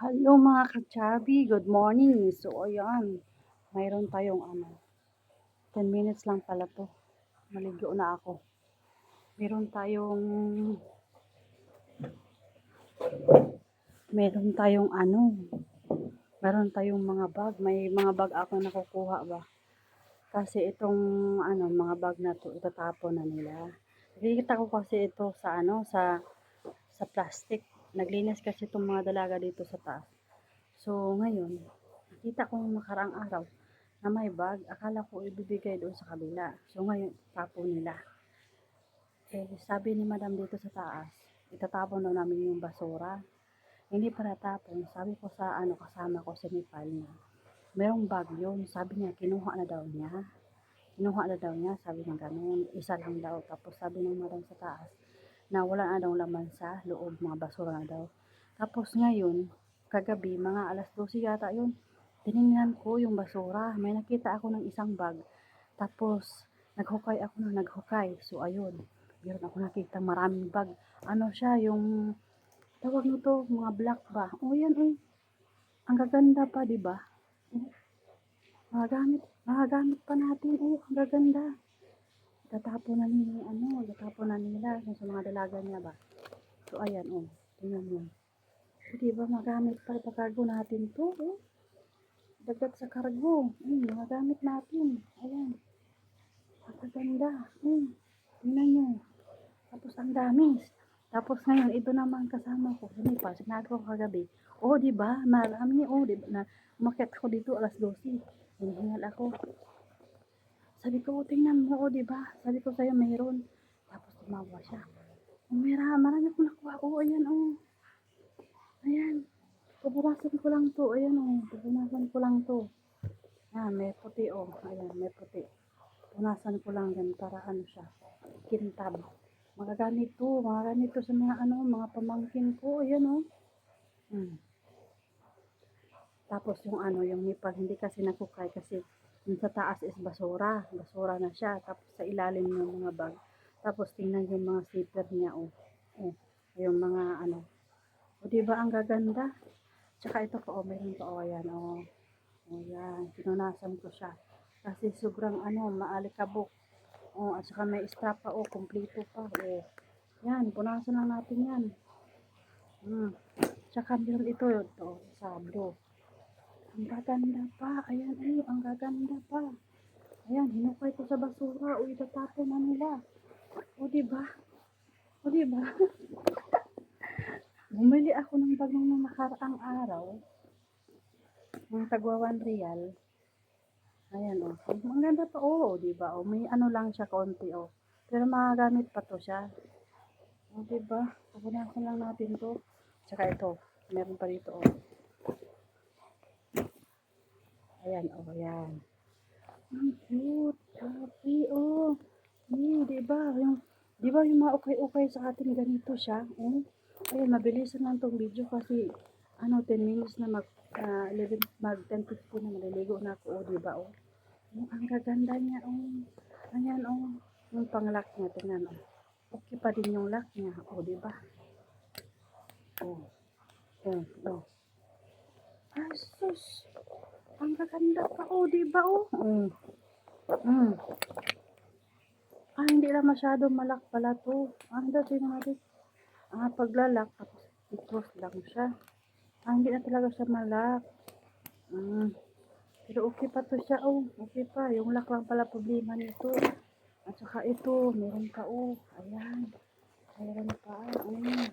Hello mga ka-chubby, good morning. So ayan, mayroon tayong ano, 10 minutes lang pala to. Maligo na ako. Meron tayong meron tayong ano, meron tayong mga bag. May mga bag ako nakukuha ba. Kasi itong ano, mga bag na to, itatapon na nila. Nakikita ko kasi ito sa ano, sa sa plastic. Naglinis kasi itong mga dalaga dito sa taas. So, ngayon, nakita ko yung makarang araw na may bag. Akala ko ibibigay doon sa kabila. So, ngayon, tapo nila. Eh, sabi ni madam dito sa taas, itatapon daw namin yung basura. Hindi pa natapon. Sabi ko sa ano kasama ko sa Nepal na, merong bag yun. Sabi niya, kinuha na daw niya. Kinuha na daw niya, sabi niya ganun. Isa lang daw. Tapos sabi ng madam sa taas, na wala na daw laman sa loob, mga basura na daw. Tapos ngayon, kagabi, mga alas 12 yata yun, tinignan ko yung basura. May nakita ako ng isang bag. Tapos, naghukay ako na naghukay. So, ayun, meron ako nakita maraming bag. Ano siya, yung, tawag nito, mga black ba? O yan, eh. Ang gaganda pa, di ba? Magagamit, magagamit pa natin. Oh, ang gaganda. Tatapo na nila, ano, tatapo na nila sa mga dalaga niya ba. So, ayan, oh, tingnan mo. So, di ba, magamit pa sa cargo natin to, oh. Dagdag sa cargo. Hmm, magagamit natin. Ayan. Ang gaganda. Hmm, tingnan nyo. Tapos, ang dami. Tapos, ngayon, ito naman kasama ko. Hindi pa, sinabi ko kagabi. Oh, di ba, marami, oh, di ba, na, umakyat ako dito alas 12. Hinihingal ako. Sabi ko, tingnan mo, oh, di ba? Sabi ko sa'yo, mayroon. Tapos tumawa siya. Oh, mera, marami akong nakuha. Oh, ayan, oh. Ayan. Pupunasan ko lang to. Ayan, oh. Pupunasan ko lang to. Ayan, may puti, oh. Ayan, may puti. Punasan ko lang yan para ano siya. Kintab. Magagamit to. Magagamit to sa mga ano, mga pamangkin ko. Ayan, oh. Hmm. Tapos yung ano, yung nipal, hindi kasi nakukay kasi yung sa taas is basura. Basura na siya. Tapos sa ilalim ng mga bag. Tapos tingnan yung mga zipper niya, oh. Oh, yung mga ano. O, di ba ang gaganda? Tsaka ito po, oh, meron pa, oh, ayan, oh. Oh, yan. Pinunasan ko siya. Kasi sobrang ano, maalikabok. Oh, at saka may strap pa, oh, kompleto pa, oh. Yan, punasan lang natin yan. Hmm. Tsaka meron ito, ito, sa blue. Ang gaganda pa. Ayan, ay, ang gaganda. Ayan, hinukay ko sa basura. O, itatapon na nila. O, diba? O, diba? Bumili ako ng bagong nung nakaraang araw. Ng tagwa 1 real. Ayan, o. Ang ganda pa, o, diba? O, may ano lang siya, konti, o. Pero magagamit pa to siya. O, diba? Pupunasan lang natin to. Tsaka ito, meron pa dito, o. Ayan, oh, ayan. Ang cute. Happy, oh. Eh, di ba? Yung, di ba yung mga ukay-ukay sa atin ganito siya? Oh. Ayan, mabilisan lang tong video kasi ano, 10 minutes na mag, uh, 11, mag 10.50 na maliligo na ako, oh, di ba, oh. Oh, ang gaganda niya, oh. Ayan, oh. Yung pang-lock niya, tingnan, oh. Okay pa din yung lock niya, oh, di ba? Oh. Oh, oh. Asus. Ang gaganda pa, oh, di ba, oh? Mm. Mm. Ah, hindi lang masyado malak pala to. Ah, dati na natin. Ah, paglalak, tapos i-cross lang siya. Ah, hindi na talaga siya malak. Mm. Pero okay pa to siya, oh. Okay pa. Yung lock lang pala problema nito. At saka ito, meron pa, oh. Ayan. Meron pa, mm.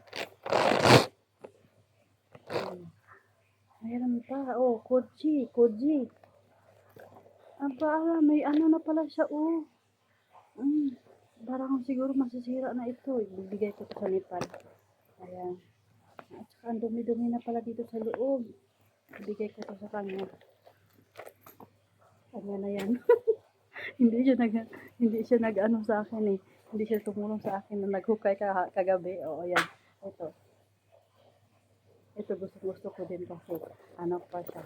Mm. Mayroon pa. Oh, koji. Koji. Aba, may ano na pala siya. Oh. Mm. Parang siguro masisira na ito. Ibibigay ko sa Nepal. Ayan. At saka ang dumi-dumi na pala dito sa loob. Ibigay ko to sa kanya. Kanya na yan. hindi siya nag hindi siya nag-ano sa akin eh. Hindi siya tumulong sa akin na naghukay ka, kagabi. O, ayan. Ito. Ito gusto gusto ko din kasi ano pa siya.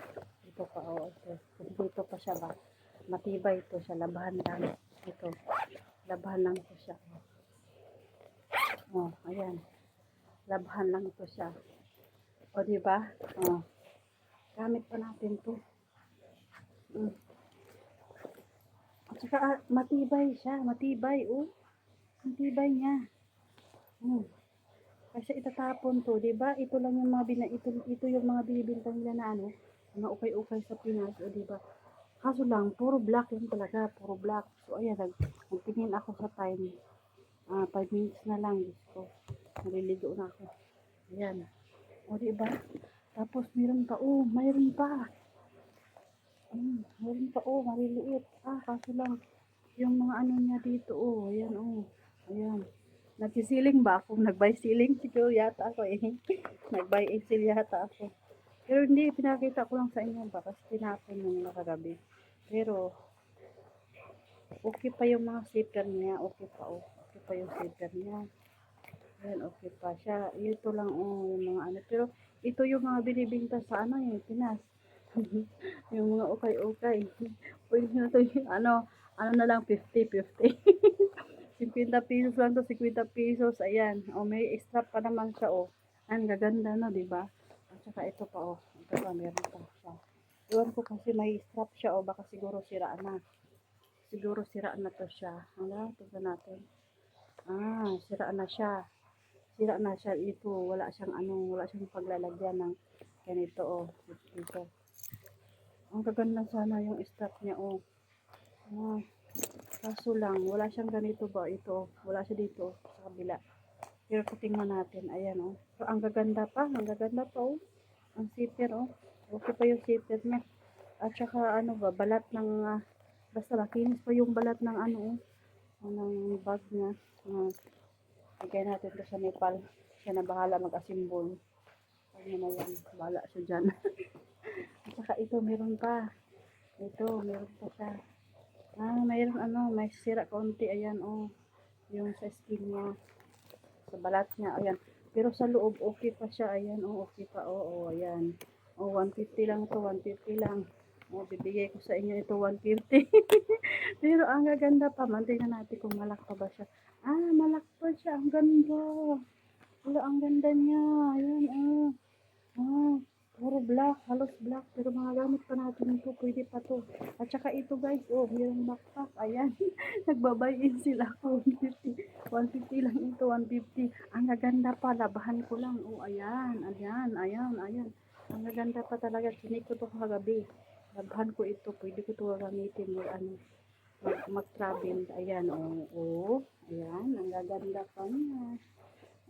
Ito pa oh, ito. Dito pa siya ba. Matibay ito siya. Labahan lang. Ito. Labahan lang ito siya. Oh, ayan. Labahan lang ito siya. O, di ba? O. Gamit pa natin to. Mm. At saka, ah, matibay siya. Matibay, oh. Matibay niya. Mm. Kasi itatapon to, di ba? Ito lang yung mga bina, ito, ito yung mga binibintang nila na ano, mga ukay-ukay sa Pinas, o di ba? Kaso lang, puro black lang talaga, puro black. So, ayan, nag, nagtingin ako sa time. Ah, 5 minutes na lang, Diyos ko. Naliligo na ako. Ayan. O, di ba? Tapos, meron pa, oh, mayroon pa. Mm, meron pa, oh, maliliit. Ah, kaso lang, yung mga ano niya dito, oh, ayan, oh. Ayan. Nagsisiling ba ako? Nag-buy ceiling siguro yata ako eh. Nag-buy seal yata ako. Pero hindi, pinakita ko lang sa inyo ba kasi tinapon nung nakagabi. Pero, okay pa yung mga zipper niya. Okay pa, oh. Okay pa yung zipper niya. Ayan, okay pa siya. Ito lang, oh, yung mga ano. Pero, ito yung mga binibinta sa ano, yung Pinas. yung mga ukay-ukay. Pwede na to yung ano, ano na lang, 50-50. 50 pesos lang to, 50 pesos. Ayan. O, may extra pa naman siya, o. Ang gaganda na, di ba? At saka ito pa, o. Ito pa, meron pa siya. Iwan ko kasi may strap siya, o. Baka siguro siraan na. Siguro siraan na to siya. Ano, tignan natin. Ah, siraan na siya. Sira na siya. Ito, wala siyang ano, wala siyang paglalagyan ng ganito, o. Dito. Ang gaganda sana yung strap niya, o. Ah. Kaso lang, wala siyang ganito ba? Ito, wala siya dito sa kabila. Pero tingnan natin, ayan oh. So, ang gaganda pa, ang gaganda pa oh. Ang zipper oh. Okay pa yung zipper niya. At saka ano ba, balat ng, ah, basta makinis pa yung balat ng ano oh. Ng bag niya. Uh, Lagay natin to sa Nepal. Siya na bahala mag-asimbol. Ano na yan, bahala siya dyan. At saka ito, meron pa. Ito, meron pa siya. Ah, mayroon ano, may sira konti. Ayan, oh. Yung sa skin niya. Sa balat niya. Ayan. Pero sa loob, okay pa siya. Ayan, oh, okay pa. Oo, oh, ayan. Oh, 150 lang to 150 lang. Oh, bibigay ko sa inyo ito 150. Pero ang gaganda pa. Man, tingnan natin kung malak pa ba siya. Ah, malak pa siya. Ang ganda. Wala, ang ganda niya. Ayan, ah. Ah, puro black, halos black, pero magagamit pa natin ito, pwede pa to. At saka ito guys, oh, mayroong backpack, ayan, nagbabay in sila, 150, 150 lang ito, 150. Ang gaganda pa, labahan ko lang, oh, ayan, ayan, ayan, ayan. Ang gaganda pa talaga, sinik ko to kagabi. Labahan ko ito, pwede ko to gamitin, or ano, mag- mag-travel, ayan, oh, oh, ayan, ang gaganda pa niya.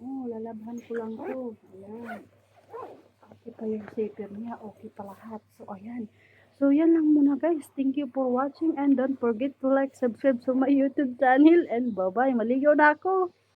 Oh, lalabahan ko lang to, ayan okay pa yung zipper niya, okay pa lahat. So, ayan. So, yan lang muna guys. Thank you for watching and don't forget to like, subscribe to my YouTube channel and bye-bye. Maligaw na ako.